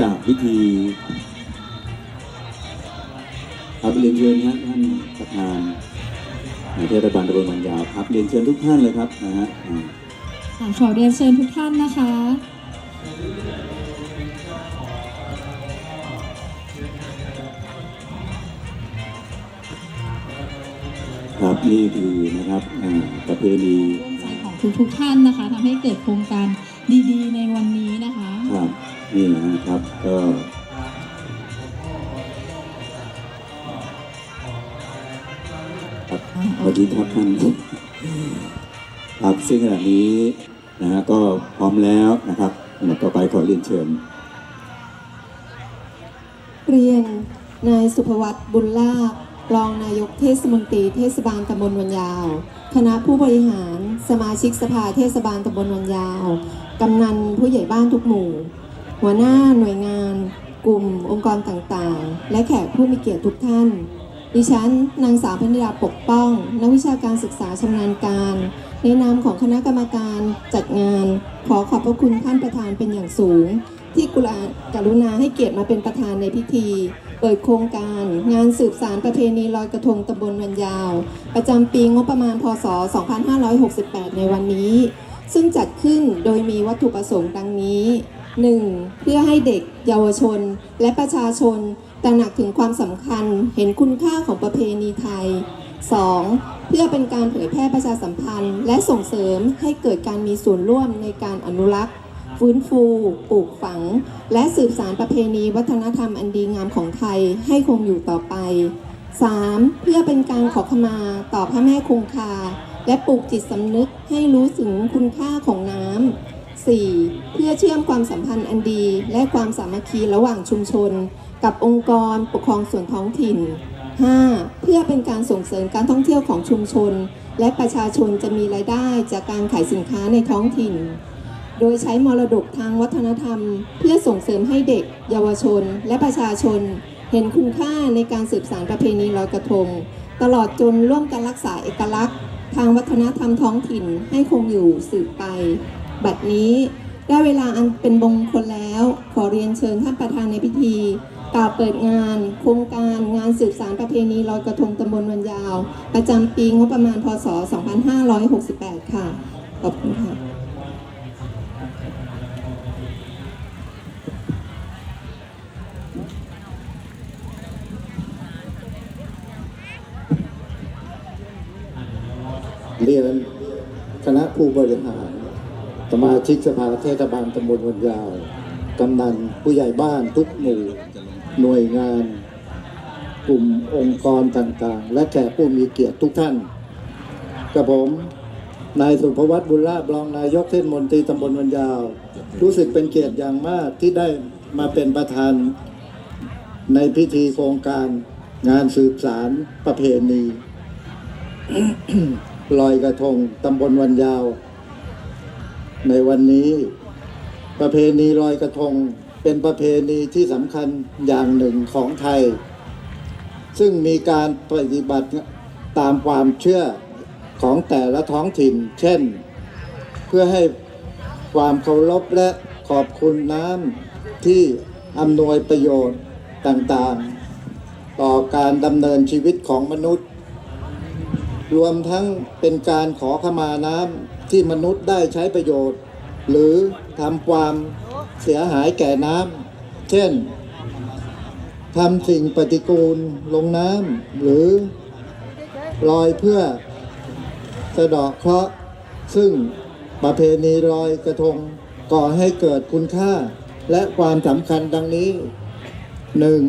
ครับหลังจากพิธีครับเรียนเชิญนะฮะท่านประธานเทศบาลตำบลบางยาวครับเรียนเชิญทุกท่านเลยครับนะฮะอ่าค่ะขอเรียนเชิญทุกท่านนะคะครับนี่คือนะครับอ่าประเพณีร่วมใจของทุกทุกๆท่านนะคะทำให้เกิดโครงการดีๆ ในวันนี้นะคะครับ นี่นะครับ ก็ครับสวัสดีครับท่านครับซึ่งขณะนี้นะฮะก็พร้อมแล้วนะครับลำดับต่อไปขอเรียนเชิญ เรียนนายสุภวัตบุญลาภรองนายกเทศมนตรีเทศบาลตำบลวันยาว คณะผู้บริหาร สมาชิกสภาเทศบาลตำบลวันยาว กำนันผู้ใหญ่บ้านทุกหมู่ หัวหน้าหน่วยงาน กลุ่มองค์กรต่างๆ และแขกผู้มีเกียรติทุกท่าน ดิฉัน นางสาวพนิดาปกป้อง นักวิชาการศึกษาชำนาญการ ในนามของคณะกรรมการจัดงาน ขอขอบพระคุณท่านประธานเป็นอย่างสูง ที่กุลากรุณาให้เกียรติมาเป็นประธานในพิธี เปิดโครงการ งานสืบสารประเพณีลอยกระทงตำบลวันยาว ประจำปีงบประมาณพศ 2568 ในวันนี้ ซึ่งจัดขึ้นโดยมีวัตถุประสงค์ดังนี้ 1. เพื่อให้เด็กเยาวชน และประชาชนตระหนักถึงความสำคัญเห็นคุณค่าของประเพณีไทย 2. เพื่อเป็นการเผยแพร่ประชาสัมพันธ์ และส่งเสริมให้เกิดการมีส่วนร่วมในการอนุรักษ์ ฟื้นฟูปลูกฝัง และสืบสารประเพณีวัฒนธรรมอันดีงามของไทยให้คงอยู่ต่อไป 3. เพื่อเป็นการขอขมาต่อพระแม่คงคา และปลูกจิตสำนึกให้รู้ถึงคุณค่าของน้ำ 4. เพื่อเชื่อมความสัมพันธ์อันดี และความสามัคคีระหว่างชุมชน กับองค์กรปกครองส่วนท้องถิ่น 5. เพื่อเป็นการส่งเสริมการท่องเที่ยวของชุมชน และประชาชนจะมีรายได้จากการขายสินค้าในท้องถิ่น โดยใช้มรดกทางวัฒนธรรม เพื่อส่งเสริมให้เด็ก เยาวชน และประชาชน เห็นคุณค่าในการสืบสานประเพณีลอยกระทง ตลอดจนร่วมกันรักษาเอกลักษณ์ ทางวัฒนธรรมท้องถิ่นให้คงอยู่สืบไป บัดนี้ได้เวลาอันเป็นมงคลแล้ว ขอเรียนเชิญท่านประธานในพิธีกล่าวเปิดงาน โครงการงานสืบสารประเพณีลอยกระทงตำบลวันยาว ประจำปีงบประมาณพศ 2568 ค่ะ ขอบคุณค่ะเรียนคณะผู้บริหาร สมาชิกสภาเทศบาลตำบลวันยาว กำนันผู้ใหญ่บ้านทุกหมู่หน่วยงาน กลุ่มองค์กรต่างๆ และแขกผู้มีเกียรติทุกท่านกับผมนายสุภวัตบุญลาภรองนายกเทศมนตรีตำบลวันยาว รู้สึกเป็นเกียรติอย่างมากที่ได้มาเป็นประธาน ในพิธีโครงการงานสืบสารประเพณีลอยกระทงตำบลวันยาว ในวันนี้ประเพณีลอยกระทงเป็นประเพณีที่สำคัญอย่างหนึ่งของไทย ซึ่งมีการปฏิบัติตามความเชื่อของแต่ละท้องถิ่น เช่น เพื่อให้ความเคารพและขอบคุณน้ำที่อำนวยประโยชน์ต่างๆ ต่อการดำเนินชีวิตของมนุษย์ รวมทั้งเป็นการขอขมาน้ำ ที่มนุษย์ได้ใช้ประโยชน์ หรือทำความเสียหายแก่น้ำเช่นทำสิ่งปฏิกูลลงน้ำหรือลอยเพื่อสะดาะเคราะห์ซึ่งประเพณีลอยกระทงก่อให้เกิดคุณค่าและความสำคัญดังนี้หนึ่ง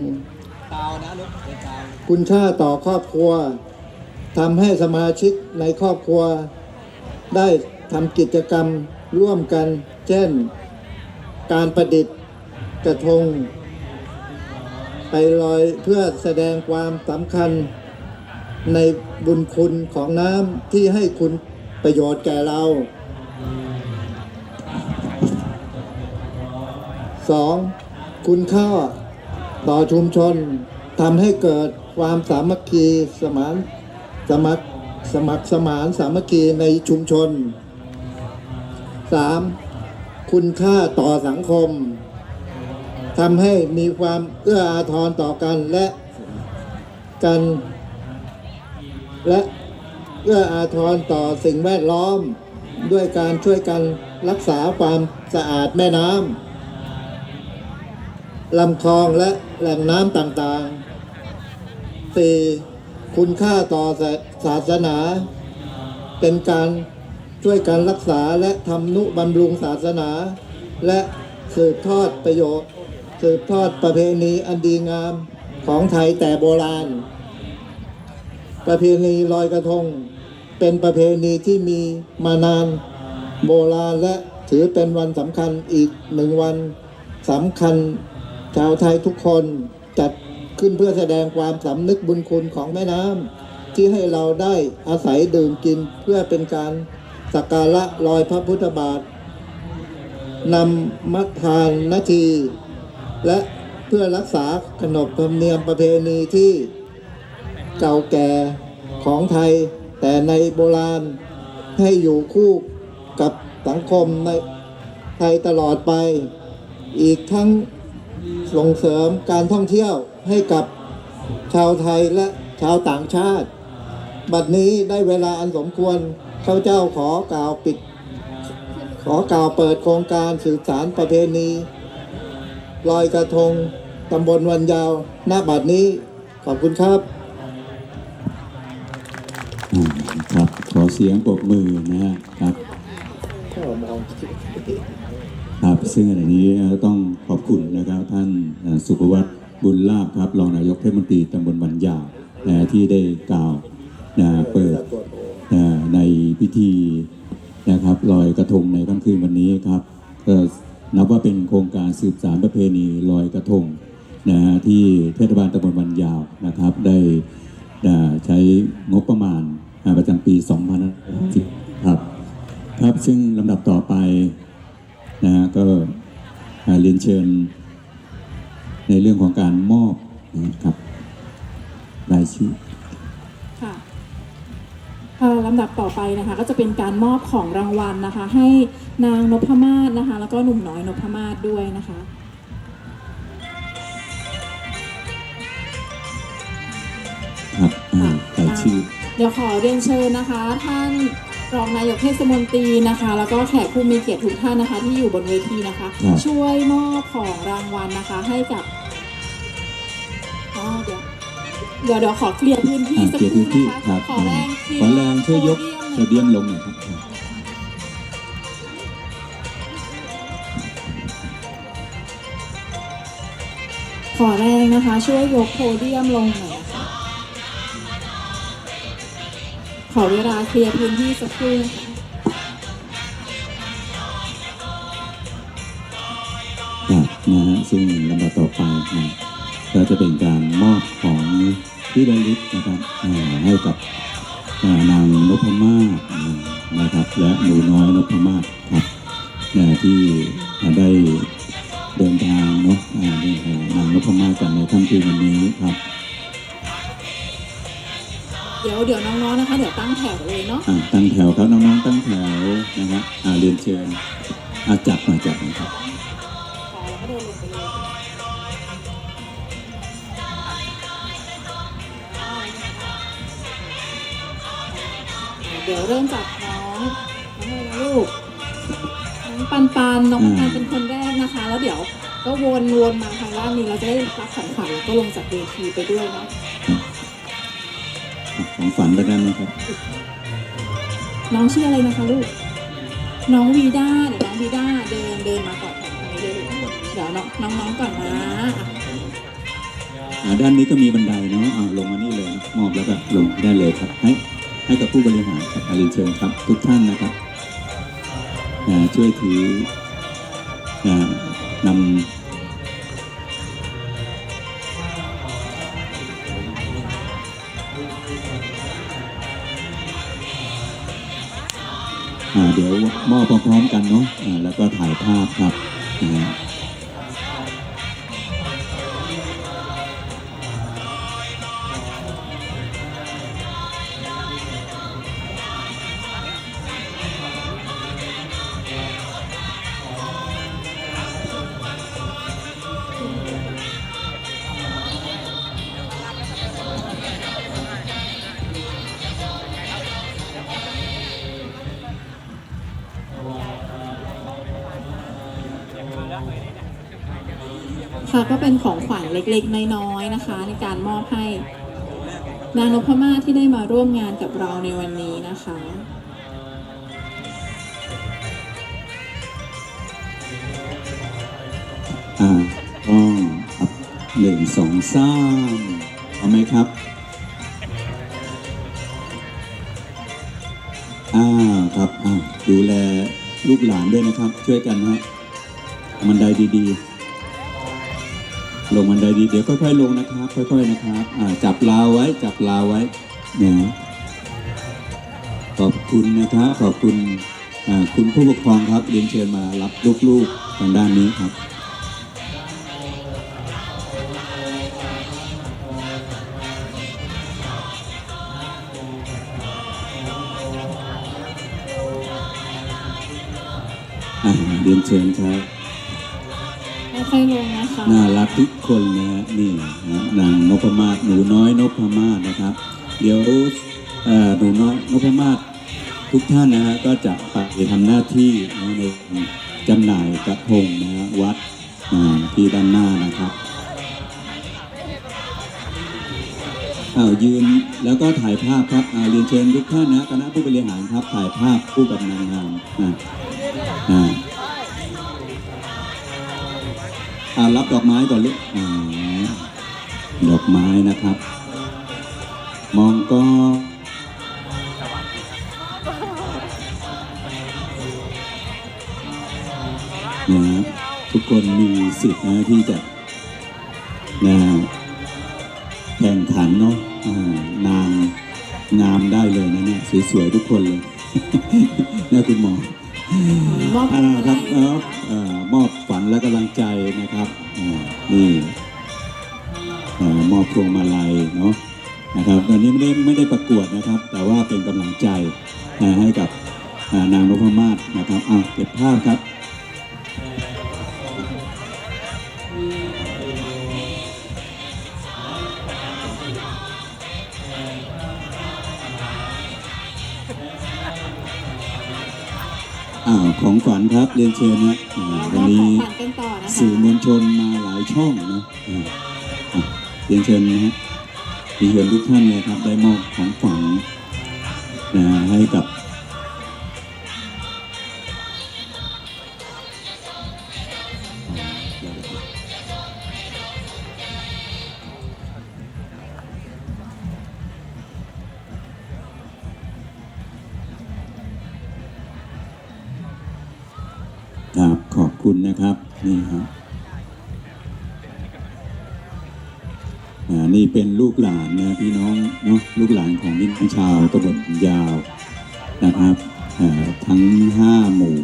คุณค่าต่อครอบครัวทำให้สมาชิกในครอบครัว ได้ทำกิจกรรมร่วมกัน เช่น การประดิษฐ์กระทง ไปลอยเพื่อแสดงความสำคัญในบุญคุณของน้ำที่ให้คุณประโยชน์แก่เราสองคุณค่าต่อชุมชนทำให้เกิดความสามัคคีสมานสมัคร สมัครสมานสามัคคีในชุมชนสามคุณค่าต่อสังคมทำให้มีความเอื้ออาทรต่อกันและกัน และเอื้ออาทรต่อสิ่งแวดล้อม ด้วยการช่วยกันรักษาความสะอาดแม่น้ำลำคลองและแหล่งน้ำต่างๆ 4. คุณค่าต่อศาสนา เป็นการช่วยกันรักษาและทำนุบำรุงศาสนา และสืบทอดประโยชน์ สืบทอดประเพณีอันดีงามของไทยแต่โบราณ ประเพณีลอยกระทง เป็นประเพณีที่มีมานานโบราณและถือเป็นวันสำคัญอีกหนึ่งวันสำคัญชาวไทยทุกคนจัด ขึ้นเพื่อแสดงความสำนึกบุญคุณของแม่น้ำที่ให้เราได้อาศัยดื่มกินเพื่อเป็นการสักการะรอยพระพุทธบาทนำมัทานนาที และเพื่อรักษาขนบธรรมเนียมประเพณีที่เก่าแก่ของไทย แต่ในโบราณให้อยู่คู่กับสังคมในไทยตลอดไป อีกทั้ง ส่งเสริมการท่องเที่ยวให้กับชาวไทยและชาวต่างชาติ บัดนี้ได้เวลาอันสมควรข้าเจ้าขอกล่าวปิด ขอกล่าวเปิดโครงการสืบสารประเพณีลอยกระทงตำบลวันยาว หน้าบัดนี้ ขอบคุณครับครับ ขอเสียงปรบมือนะฮะครับ ครับซึ่งอันนี้ต้องขอบคุณนะครับท่านสุภวัตบุญลาภครับรองนายกเทศมนตรีตำบลบันยาวนะที่ได้กล่าวนะเปิดนะในพิธีนะครับลอยกระทงในค่ำคืนวันนี้ครับก็นับว่าเป็นโครงการสืบสารประเพณีลอยกระทงนะฮะที่เทศบาลตำบลบันยาวนะครับ ได้ใช้งบประมาณประจำปี 2010ครับครับซึ่งลำดับต่อไป นะฮะก็อ่าเรียนเชิญ ในเรื่องของการมอบนะครับรายชื่อค่ะเอ่อลำดับต่อไปนะคะก็จะเป็นการมอบของรางวัลนะคะ ให้นางนพมาศนะคะ แล้วก็หนุ่มน้อยนพมาศด้วยนะคะครับอ่ารายชื่อเดี๋ยวขอเรียนเชิญนะคะท่าน รองนายกเทศมนตรีนะคะ แล้วก็แขกผู้มีเกียรติทุกท่านนะคะ ที่อยู่บนเวทีนะคะครับช่วยมอบของรางวัลนะคะ ให้กับอ๋อเดี๋ยวเดี๋ยวเดี๋ยวขอเคลียร์พื้นที่อ่าสักเกียรคติรู่พื้นที่นะคะครับขอแรงเคลียขอแรงช่วยยกโพโพเดียมหน่อยเดียมลงหน่อยครับ ขอแรงนะคะ ช่วยยกโพเดียมลงหน่อย ขอเวลาเคลียร์พื้นที่สักครู่นะคะครับนะฮะซึ่งลำดับต่อไปนะก็จะเป็นการมอบของที่ระลึกนะครับให้กับนางนพมาศนะครับ และหนูน้อยนพมาศครับนะที่ได้เดินทางเนาะนี่ค่ะนางนพมาศกันในค่ำคืนวันนี้ครับ เดี๋ยวเดี๋ยวน้องๆนะคะเดี๋ยวตั้งแถวเลยเนาะอ่าตั้งแถวครับน้องๆตั้งแถวนะครับอ่าเรียนเชิญอาจับมาจับหนะครับขอแล้วก็เดินลงไปเลยเดี๋ยวเริ่มจากน้องน้องอะไรนะลูกน้องปันปันน้องปันปันเป็นคนแรกนะคะ แล้วเดี๋ยวก็วนวนมาทางด้านนี้เราจะได้รับของขวัญแล้วก็ลงจากเวทีไปด้วยเนาะ ของฝันไปด้านนะครับ น้องชื่ออะไรนะคะลูก น้องวีด้าเดี๋ยวน้องวีด้าเดินเดินมาก่อนทางนี้เลยลูกเดี๋ยวน้องน้องๆก่อนนะอะอ่าด้านนี้ก็มีบันไดเนาะอ่าลงมานี่เลยนะมอบแล้วก็ลงได้เลยครับ ให้ให้กับผู้บริหารครับอาเรียนเชิญครับ ทุกท่านนะครับอ่าช่วยถืออ่านำ เดี๋ยวมอบพร้อมกันเนาะแล้วก็ถ่ายภาพครับนะฮะ ค่ะก็เป็นของขวัญเล็กๆ น้อยๆนะคะ ในการมอบให้นางนพมาศที่ได้มาร่วมงานกับเราในวันนี้นะคะอ่าก็ครับหนึ่งสองสามเอาไหมครับอ่าครับอ่าดูแลลูกหลานด้วยนะครับ ช่วยกันนะ บันไดดีๆ ลงบันไดดีเดี๋ยวค่อยๆลงนะครับ ค่อยๆนะครับอ่าจับราวไว้จับราวไว้เนี่ยขอบคุณนะครับขอบคุณคุณผู้ปกครองครับเรียนเชิญมารับลูกๆทางด้านนี้ครับเรียนเชิญครับ ค่อยลงนะคะน่ารักทุกคนนะฮะนี่นะนางนพมาศหนูน้อยนพมาศนะครับ เดี๋ยวเอ่อหนูน้อยนพมาศทุกท่านนะฮะก็จะไปทำหน้าที่นะในจำหน่ายกระทงนะฮะวัดอ่าที่ด้านหน้านะครับอ้าวยืนแล้วก็ถ่ายภาพครับอ่าเรียนเชิญทุกท่านนะคณะผู้บริหารครับถ่ายภาพคู่กับนางงามอ่าอ่า อ่ารับดอกไม้ก่อนลูกอ่าดอกไม้นะครับ มองก็นะฮะทุกคนมีสิทธิ์นะที่จะนะแข่งขันเนาะอ่านางงามได้เลยนะเนี่ยสวยๆทุกคนเลยนะคุณหมอมอบอ่าครับอะเอ่ไรอเอ่อมอบันและกำลังใจนะครับนี่เอ่อมอบพวงมาลัยเนาะนะครับตอนนี้ไม่ได้ไม่ได้ประกวดนะครับ แต่ว่าเป็นกำลังใจให้กับอ่านางนพมาศนะครับอ้าเก็บภาพครับ ของขวัญครับเรียนเชิญนะอ่าเรามวัอนบขนี้องขวัญกันต่อนะคะสื่อมวลชนมาหลายช่องนะอ่าอะเรียนเชิญนะฮะเรียนเชิญทุกท่านเลยครับ ได้มอบของขวัญนะให้กับครับ เป็นลูกหลานนะพี่น้องเนาะลูกหลานของพี่น้องชาวตำบลยาวนะครับอ่าทั้งห้าหมู่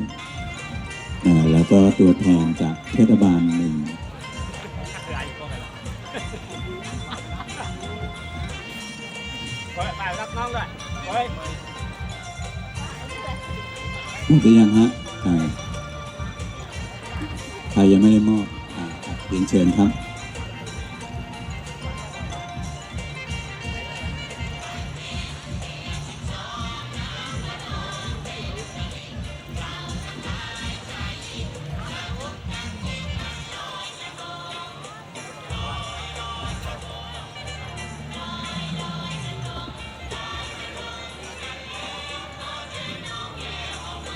อ่าแล้วก็ตัวแทนจากเทศบาลหนึ่ง Rồi, vào รับน้องด้วยเฮ้ยมอบไปยังฮะอ่าใครยังไม่ได้มอบอ่าครับเรียนเชิญครับ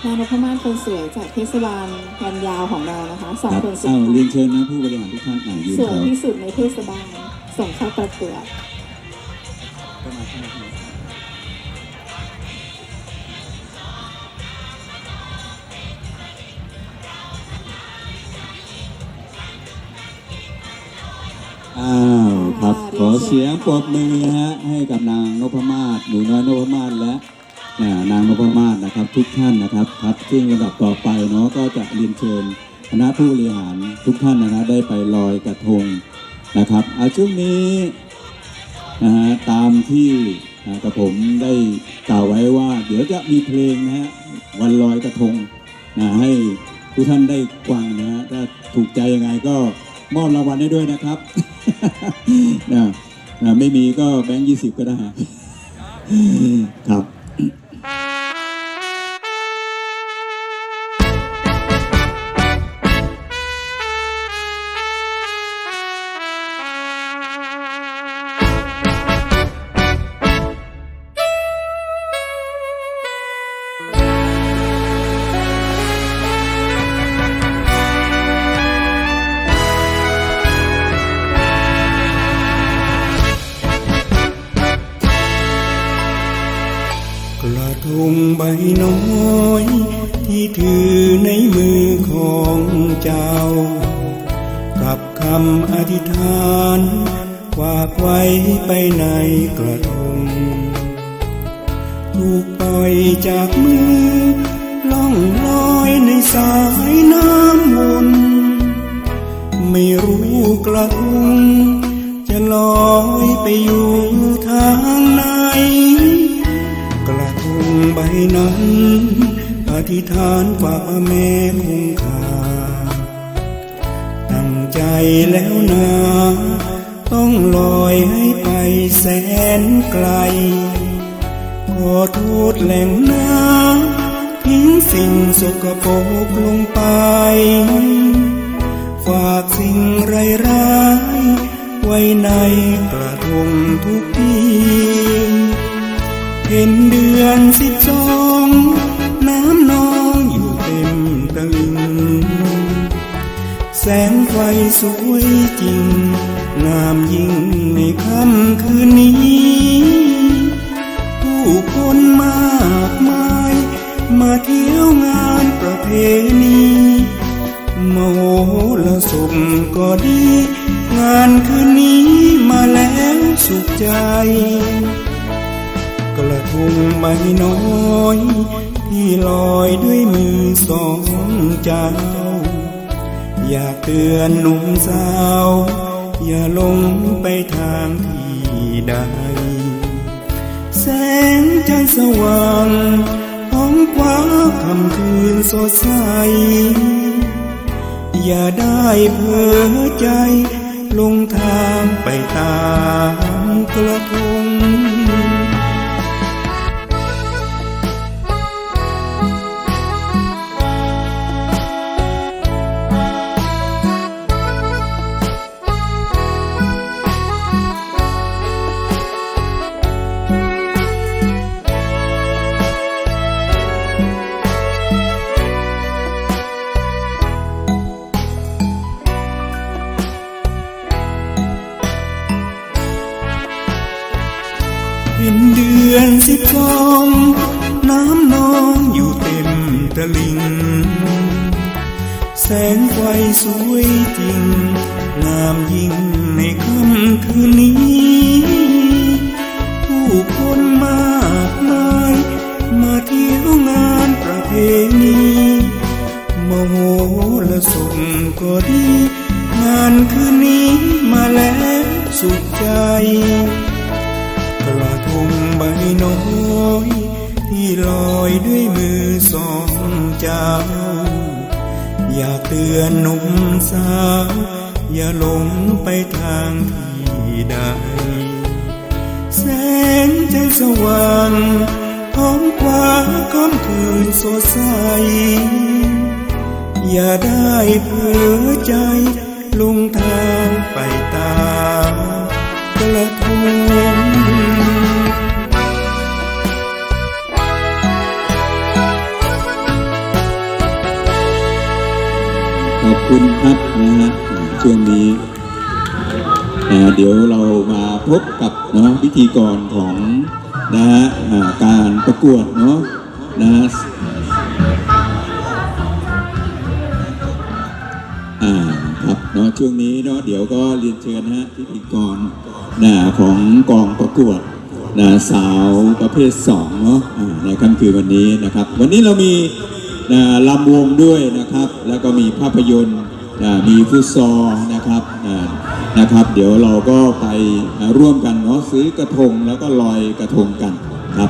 นางนพมาศคนสวยจากเทศบาลวันยาวของเรานะคะสองครับคนสุดเอาท้ายเรียนเชิญนะผู้บริหารทุกท่านอ่ายืนสวยแถวที่สุดในเทศบาลส่งเข้าประกวดอ้าวครับค่ะขอเสียงปรบมือฮะให้กับนางนพมาศหนูน้อยนพมาศและอ่า นางนพมาศนะครับ ทุกท่านนะครับครับซึ่งระดับต่อไปเนาะก็จะเรียนเชิญคณะผู้บริหารทุกท่านนะครได้ไปลอยกระทงนะครับอาช่วงนี้นะฮะตามที่กระผมได้กล่าวไว้ว่า เดี๋ยวจะมีเพลงนะฮะวันลอยกระทงนะให้ทุกท่านได้ฟังนะฮะถ้าถูกใจยังไงก็มอบรางวัลให้ด้วยนะครับนะนะไม่มีก็แบงค์ยี่สิบก็ได้ครับ กระทงใบน้อย ที่ถือในมือของเจ้า กับคำอธิษฐานฝากไว้ไปในกระทงถูกปล่อยจากมือล่องลอยในสายน้ำวนไม่รู้กระทงจะลอยไปอยู่ทางไหน ใบนั้น อธิษฐานฝ่าแม่คงคาตั้งใจแล้วนะต้องลอยให้ไปแสนไกล ขอโทษแหล่งน้ำทิ้งสิ่งสกปรกลงไป ฝากสิ่งร้ายๆไว้ในกระทงทุกที เห็นเดือนสิบสองน้ำนองอยู่เต็มตลิ่งแสงไฟสวยจริง งามยิ่งในค่ำคืนนี้ ผู้คนมากมาย มาเที่ยวงานประเพณีมโหระสมก็ดี งานคืนนี้มาแล้วสุขใจ งใบน้อย ที่ลอยด้วยมือสองเจ้า อยากเตือนหนุ่มสาว อย่าลงไปทางที่ใด แสงใจสว่างท้องฟ้าคำคืนสดใส อย่าได้เพ้อใจลงทางไปตามกระทง ตะลิง แสงไฟสวยจริง งามยิ่ง ขอบคุณครับนะฮะช่วงนี้เดี๋ยวเรามาพบกับเนาะพิธีกรของนะฮะอ่าการประกวดเนาะนะฮะอ่าครับเนาะช่วงนี้เนาะเดี๋ยวก็เรียนเชิญนะฮะพิธีกรนะของกองประกวดนะสาวประเภทสองเนาะในค่ำคืนวันนี้นะครับ วันนี้เรามี นะลำวงด้วยนะครับ แล้วก็มีภาพยนตร์นะมีฟุตซอลนะครับนะนะครับ เดี๋ยวเราก็ไปร่วมกันเนาะซื้อกระทงแล้วก็ลอยกระทงกันครับ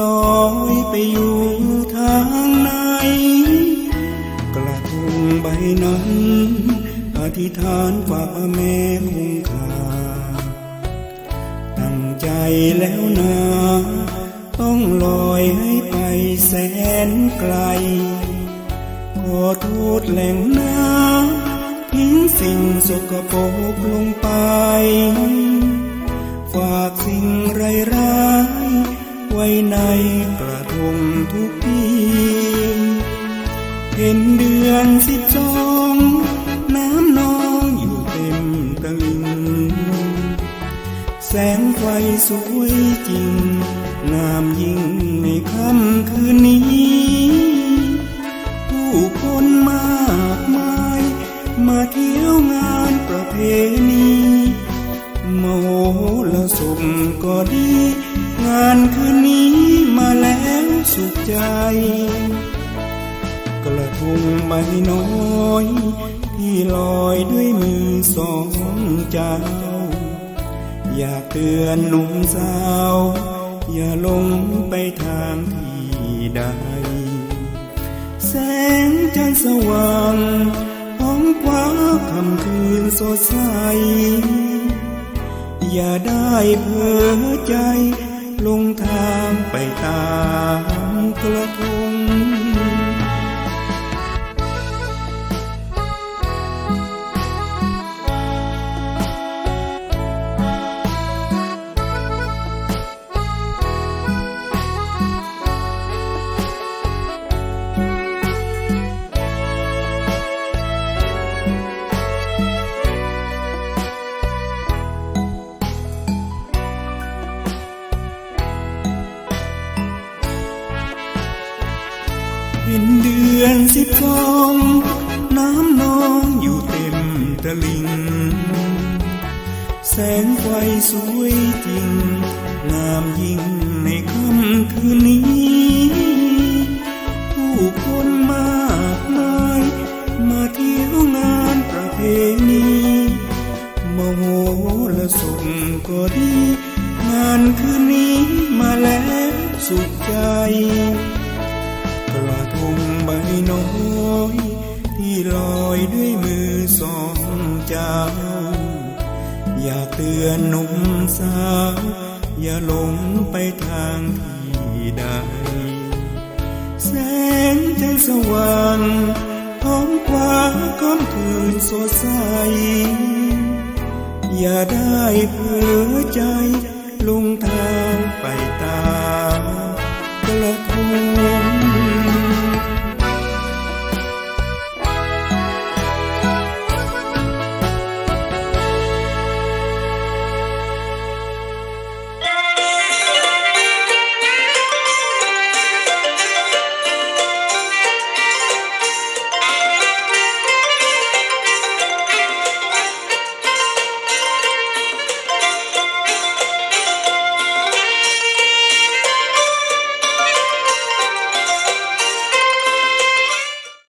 ลอยไปอยู่ทางไหน กระทงใบนั้น อธิษฐานฝากแม่คงคาตั้งใจแล้วนะต้องลอยให้ไปแสนไกล ขอโทษแหล่งน้ำทิ้งสิ่งสกปรกลงไป ฝากสิ่งไร้าย ไว้ในกระทงทุกทีเห็นเดือนสิบสองน้ำนองอยู่เต็มตลิ่งแสงไฟสวยจริง งามยิ่งในค่ำคืนนี้ ผู้คนมากมาย มาเที่ยวงานประเพณีโมโหละสมก็ดี ใจกระทงใบน้อยที่ลอยด้วยมือสองเจ้า อยากเตือนหนุ่มสาว อย่าลงไปทางที่ใด แสงจันทร์สว่างห้องกว้าค่ำคืนสดใส อย่าได้เพ้อใจลงทางไปตาม กระ ต อยากเตือนหนุ่มสาว อย่าหลงไปทางที่ใด แสงจันสว่างท้องฟ้าค่ำคืนสดใส อย่าได้เพ้อใจลงทางไปตาม